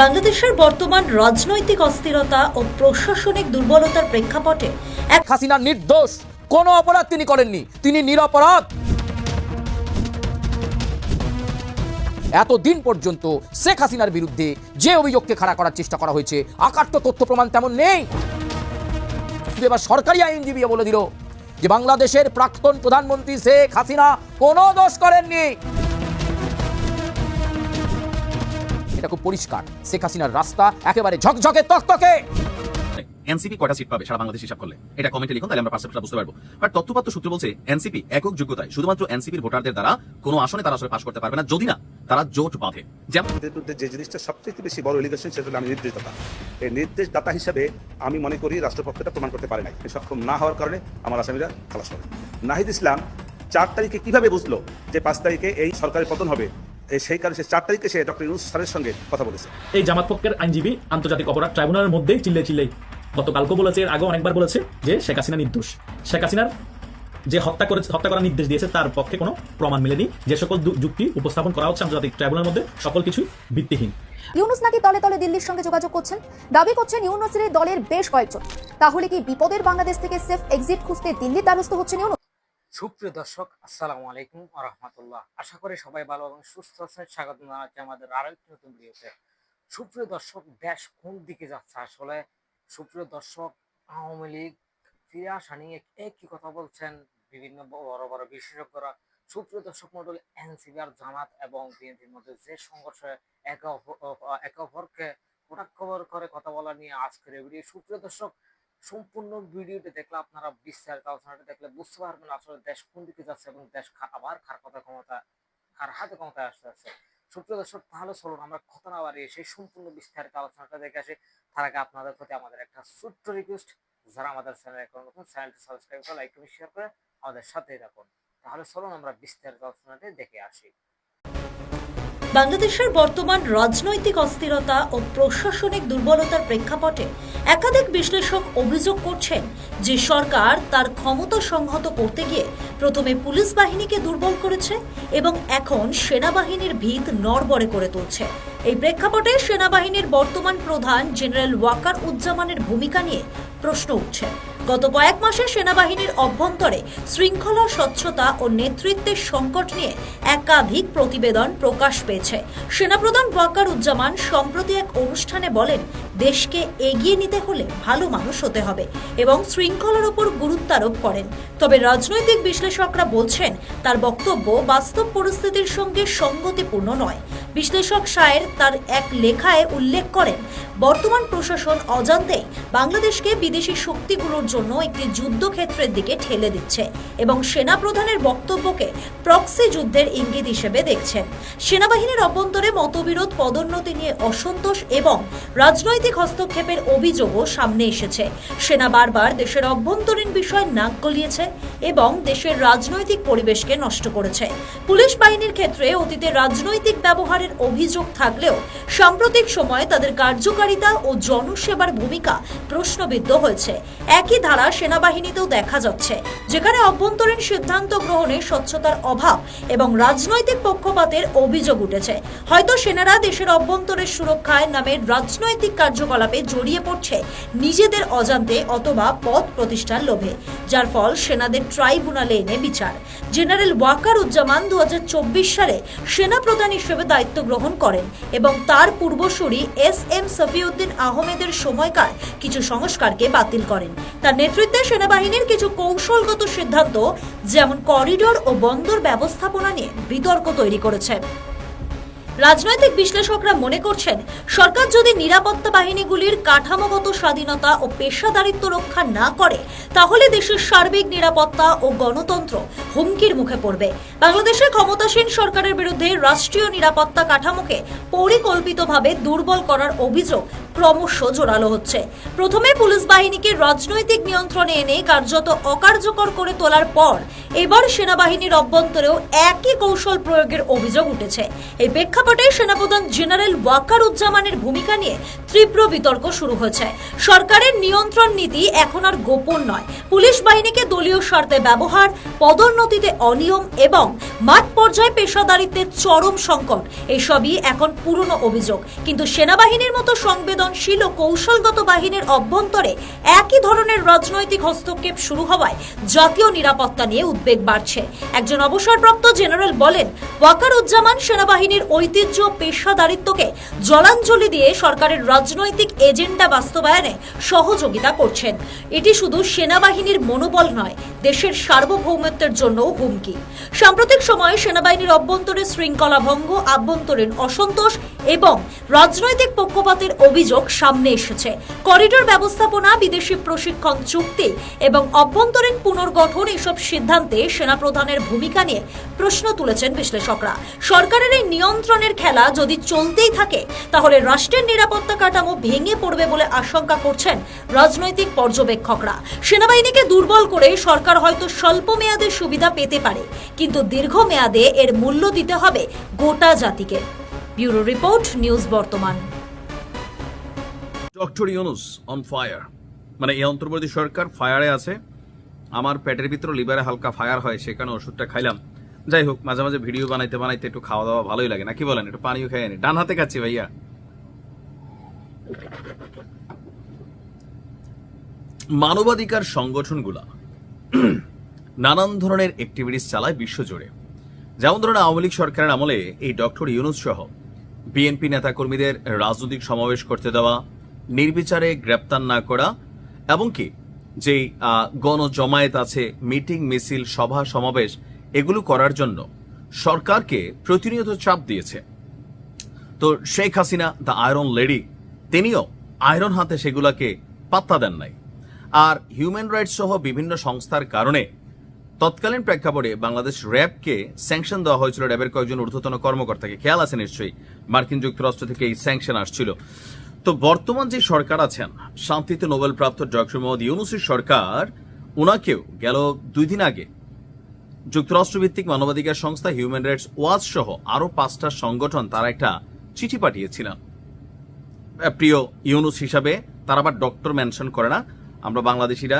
বাংলাদেশের বর্তমান রাজনৈতিক অস্থিরতা ও প্রশাসনিক দুর্বলতার প্রেক্ষাপটে এক হাসিনা নির্দোষ। কোনো অপরাধ তিনি করেননি। তিনি নিরপরাধ। এতদিন পর্যন্ত শেখ হাসিনার বিরুদ্ধে যে অভিযোগকে খাড়া করার চেষ্টা করা হয়েছে, আকাট্য তথ্য প্রমাণ তেমন নেই। এবার সরকারি আইনজীবী বলে দিল যে, বাংলাদেশের প্রাক্তন প্রধানমন্ত্রী শেখ হাসিনা কোনো দোষ করেননি। এটা খুব পরিষ্কার। শেখ হাসিনার রাস্তা একেবারে ঝকঝকে তকতকে। এনসিপি কয়টা সিট পাবে? সারা বাংলাদেশ হিসাব করলে। এটা কমেন্টে লিখুন তাহলে আমরা পার্সেপ্টটা বুঝতে পারব। বাট তথ্যপাত্র সূত্র বলছে এনসিপি একক যোগ্যতায়। শুধুমাত্র এনসিপির ভোটারদের দ্বারা কোনো আসনে তারা আসলে পাশ করতে পারবে না। যদি না তারা জোট বাঁধে। যেমন যে জিনিসটা সবচেয়ে বেশি বড় এলিগেশন সেটা হলো আমি নির্দেশদাতা। এই নির্দেশদাতা হিসাবে আমি মনে করি রাষ্ট্রপক্ষটা প্রমাণ করতে পারে নাই। সক্ষম না হওয়ার কারণে আমার আসামিরা খালাস করে। নাহিদ ইসলাম চার তারিখে কীভাবে বুঝলো যে পাঁচ তারিখে এই সরকারের পতন হবে? সেই কারণে সে চার তারিখে সে ডক্টর ইউনুস স্যারের সঙ্গে কথা বলেছে। এই জামাত পক্ষের আইনজীবী আন্তর্জাতিক অপরাধ ট্রাইব্যুনালের মধ্যেই চিল্লে চিল্লে গতকালকে বলেছে এর আগে অনেকবার বলেছে যে শেখ হাসিনা নির্দোষ। শেখ হাসিনার যে হত্যা করে হত্যা করার নির্দেশ দিয়েছে তার পক্ষে কোনো প্রমাণ মেলেনি। যে সকল যুক্তি উপস্থাপন করা হচ্ছে আন্তর্জাতিক ট্রাইব্যুনালের মধ্যে সকল কিছুই ভিত্তিহীন। ইউনুস নাকি তলে তলে দিল্লির সঙ্গে যোগাযোগ করছেন? দাবি করছেন ইউনুসের দলের বেশ কয়েকজন। তাহলে কি বিপদের বাংলাদেশ থেকে সেফ এক্সিট খুঁজতে দিল্লির দ্বারস্থ হচ্ছেন ইউনুস? সুপ্রিয় দর্শক, আসসালামু আলাইকুম রহমতুল্লাহ। আশা করি সবাই ভালো এবং সুস্থ আছেন। স্বাগত জানাচ্ছি আমাদের আরও একটি নতুন ভিডিওতে। সুপ্রিয় দর্শক, দেশ কোন দিকে যাচ্ছে? আসলে সুপ্রিয় দর্শক, আওয়ামী লীগ ফিরে আসা নিয়ে একই কথা বলছেন বিভিন্ন বড় বড় বিশেষজ্ঞরা। সুপ্রিয় দর্শক মন্ডল এনসিবি আর জামাত এবং বিএনপির মধ্যে যে সংঘর্ষ একে অপ- অপ- একে অপরকে কটাক্ষর করে কথা বলা নিয়ে আজকের ভিডিও। সুপ্রিয় দর্শক সম্পূর্ণ ভিডিওটি দেখলে আপনারা বিস্তারিত আলোচনাটা দেখলে বুঝতে পারবেন আসলে দেশ কোন দিকে যাচ্ছে এবং দেশ আবার খার কথা ক্ষমতা খার হাতে ক্ষমতায় আসতে আছে সুপ্রিয় দর্শক তাহলে চলুন, আমরা কথা না বাড়িয়ে সেই সম্পূর্ণ বিস্তারিত আলোচনাটা দেখে আসি। তার আগে আপনাদের প্রতি আমাদের একটা ছোট্ট রিকোয়েস্ট যারা আমাদের চ্যানেল এখন নতুন চ্যানেলটি সাবস্ক্রাইব করে লাইক করে শেয়ার করে আমাদের সাথেই থাকুন। তাহলে চলুন, আমরা বিস্তারিত আলোচনাটি দেখে আসি। বাংলাদেশের বর্তমান রাজনৈতিক অস্থিরতা ও প্রশাসনিক দুর্বলতার প্রেক্ষাপটে একাধিক বিশ্লেষক অভিযোগ করছেন যে সরকার তার ক্ষমতা সংহত করতে গিয়ে প্রথমে পুলিশ বাহিনীকে দুর্বল করেছে এবং এখন সেনাবাহিনীর ভিত নড়বড়ে করে তুলছে। এই প্রেক্ষাপটে সেনাবাহিনীর বর্তমান প্রধান জেনারেল ওয়াকার উজ্জামানের ভূমিকা নিয়ে প্রশ্ন উঠছে। গত কয়েক মাসে সেনাবাহিনীর অভ্যন্তরে শৃঙ্খলা, স্বচ্ছতা ও নেতৃত্বের সংকট নিয়ে একাধিক প্রতিবেদন প্রকাশ পেয়েছে। সেনাপ্রধান ওয়াকার উজ্জামান সম্প্রতি এক অনুষ্ঠানে বলেন, দেশকে এগিয়ে নিতে হলে ভালো মানুষ হতে হবে এবং শৃঙ্খলার ওপর গুরুত্ব আরোপ করেন। তবে রাজনৈতিক বিশ্লেষকরা বলছেন, তার বক্তব্য বাস্তব পরিস্থিতির সঙ্গে সঙ্গতিপূর্ণ নয়। বিশ্লেষক শায়ের তার এক লেখায় উল্লেখ করেন, বর্তমান প্রশাসন অজান্তেই বাংলাদেশকে বিদেশি শক্তিগুলোর জন্য একটি যুদ্ধক্ষেত্রের দিকে ঠেলে দিচ্ছে এবং সেনাপ্রধানের বক্তব্যকে প্রক্সি যুদ্ধের ইঙ্গিত হিসেবে দেখছেন। সেনাবাহিনীর অভ্যন্তরে মতবিরোধ, পদোন্নতি নিয়ে অসন্তোষ এবং রাজনৈতিক হস্তক্ষেপের অভিযোগও সামনে এসেছে। সেনা বারবার দেশের অভ্যন্তরীণ বিষয় নাক গলিয়েছে এবং দেশের রাজনৈতিক পরিবেশকে নষ্ট করেছে। পুলিশ বাহিনীর ক্ষেত্রে অতীতে রাজনৈতিক ব্যবহারের অভিযোগ থাকলেও সাম্প্রতিক সময়ে তাদের কার্যকারিতা ও জনসেবার ভূমিকা প্রশ্নবিদ্ধ হয়েছে। একই ধারা সেনাবাহিনীতেও দেখা যাচ্ছে, যেখানে অভ্যন্তরীণ সিদ্ধান্ত গ্রহণে স্বচ্ছতার অভাব এবং রাজনৈতিক পক্ষপাতের অভিযোগ উঠেছে। হয়তো সেনারা দেশের অভ্যন্তরের সুরক্ষায় নামের রাজনৈতিক কার্যকলাপে জড়িয়ে পড়ছে নিজেদের অজান্তে অথবা পদ প্রতিষ্ঠার লোভে, যার ফল সেনাদের ট্রাইব্যুনালে এনে বিচার। জেনারেল ওয়াকার উজ্জামান দু হাজার চব্বিশ সালে সেনা প্রধান হিসেবে দায়িত্ব গ্রহণ করেন এবং তার পূর্বসূরি এস এম সফিউদ্দিন আহমেদের সময়কার কিছু সংস্কারকে বাতিল করেন। তার নেতৃত্বে সেনাবাহিনীর কিছু কৌশলগত সিদ্ধান্ত, যেমন করিডোর ও বন্দর ব্যবস্থাপনা নিয়ে বিতর্ক তৈরি করেছে। রাজনৈতিক বিশ্লেষকরা মনে করছেন, সরকার যদি নিরাপত্তা বাহিনীগুলির কাঠামোগত স্বাধীনতা ও পেশাদারিত্ব রক্ষা না করে, তাহলে দেশের সার্বিক নিরাপত্তা ও গণতন্ত্র হুমকির মুখে পড়বে। বাংলাদেশের ক্ষমতাসীন সরকারের বিরুদ্ধে রাষ্ট্রীয় নিরাপত্তা কাঠামোকে পরিকল্পিতভাবে দুর্বল করার অভিযোগ ক্রমশ জোরালো হচ্ছে। প্রথমে পুলিশ বাহিনীকে রাজনৈতিক নিয়ন্ত্রণে এনে কার্যত অকার্যকর করে তোলার পর এবার সেনাবাহিনীর অভ্যন্তরেও একই কৌশল প্রয়োগের অভিযোগ উঠেছে। এই প্রেক্ষাপটে সেনাপ্রধান জেনারেল ওয়াকার উজ্জামানের ভূমিকা নিয়ে তীব্র বিতর্ক শুরু হয়েছে। সরকারের নিয়ন্ত্রণ নীতি এখন আর গোপন নয়। পুলিশ বাহিনীকে দলীয় স্বার্থে ব্যবহার, পদোন্নতিতে অনিয়ম এবং মাঠ পর্যায়ে পেশাদারিত্বের চরম সংকট, এসবই এখন পুরনো অভিযোগ। কিন্তু সেনাবাহিনীর মতো সংবেদনশীল ও কৌশলগত বাহিনীর অভ্যন্তরে একই ধরনের রাজনৈতিক হস্তক্ষেপ শুরু হওয়ায় জাতীয় নিরাপত্তা নিয়ে উদ্বেগ বাড়ছে। একজন অবসরপ্রাপ্ত জেনারেল বলেন ওয়াকার উজ্জামান সেনাবাহিনীর ঐতিহ্য পেশাদারিত্বকে জলাঞ্জলি দিয়ে সরকারের রাজনৈতিক এজেন্ডা বাস্তবায়নে সহযোগিতা করছেন। এটি শুধু সেনাবাহিনীর মনোবল নয়, দেশের সার্বভৌমত্বের জন্যও হুমকি। সাম্প্রতিক সময়ে সেনাবাহিনীর অভ্যন্তরে শৃঙ্খলা ভঙ্গ আভ্যন্তরীণ অসন্তোষ এবং রাজনৈতিক পক্ষপাতের অভিযোগ সামনে এসেছে। করিডোর ব্যবস্থাপনা, বিদেশি প্রশিক্ষণ চুক্তি এবং অভ্যন্তরীণ পুনর্গঠন এসব সিদ্ধান্তে সেনাপ্রধানের ভূমিকা নিয়ে প্রশ্ন তুলেছেন বিশ্লেষকরা। সরকারের এই নিয়ন্ত্রণের খেলা যদি চলতেই থাকে, তাহলে রাষ্ট্রের নিরাপত্তা কাঠামো ভেঙে পড়বে বলে আশঙ্কা করছেন রাজনৈতিক পর্যবেক্ষকরা। সেনাবাহিনীকে দুর্বল করে সরকার হয়তো স্বল্প মেয়াদে সুবিধা পেতে পারে, কিন্তু দীর্ঘ মেয়াদে এর মূল্য দিতে হবে গোটা জাতিকে। ব্যুরো রিপোর্ট, নিউজ বর্তমান। ডক্টর ইউনুস অন ফায়ার মানে এই অন্তর্বর্তী সরকার ফায়ারে আছে। আমার পেটের ভিতরে লিভারে হালকা ফায়ার হয় সেখানে ওষুধটা খাইলাম। যাই হোক, মাঝে মাঝে ভিডিও বানাইতে বানাইতে একটু খাওয়া দাওয়া ভালোই লাগে না। কি বলেন, একটু পানিও নি। ডান হাতে খাচ্ছি ভাইয়া। মানবাধিকার সংগঠনগুলা নানান ধরনের অ্যাক্টিভিটিস চালায় বিশ্বজুড়ে। যেমন ধরুন আওয়ামী লীগ সরকারের আমলে এই ডক্টর ইউনুস সহ বিএনপি নেতাকর্মীদের রাজনৈতিক সমাবেশ করতে দেওয়া নির্বিচারে গ্রেপ্তার না করা এবং কি যে গণ জমায়েত আছে, মিটিং, মিছিল, সভা, সমাবেশ, এগুলো করার জন্য সরকারকে প্রতিনিয়ত চাপ দিয়েছে। তো Sheikh Hasina, the iron lady, তিনিও আয়রন হাতে সেগুলাকে পাত্তা দেন নাই। আর হিউম্যান রাইটস সহ বিভিন্ন সংস্থার কারণে তৎকালীন প্রেক্ষাপটে বাংলাদেশ র্যাবকে স্যাংশন দেওয়া হয়েছিল। র্যাবের কয়েকজন ঊর্ধ্বতন কর্মকর্তাকে। খেয়াল আছে নিশ্চয়ই, মার্কিন যুক্তরাষ্ট্র থেকে এই স্যাংশন আসছিল। তো বর্তমান যে সরকার আছেন, শান্তিতে নোবেল প্রাপ্ত ডক্টর মোহাম্মদ ইউনুসের সরকার ওনাকেও গেল দুই দিন আগে যুক্তরাষ্ট্রভিত্তিক মানবাধিকার সংস্থা হিউম্যান রাইটস ওয়াচ সহ আরও পাঁচটা সংগঠন তারা একটা চিঠি পাঠিয়েছিলেন। প্রিয় ইউনুস হিসাবে তারা আবার ডক্টর মেনশন করে না। আমরা বাংলাদেশিরা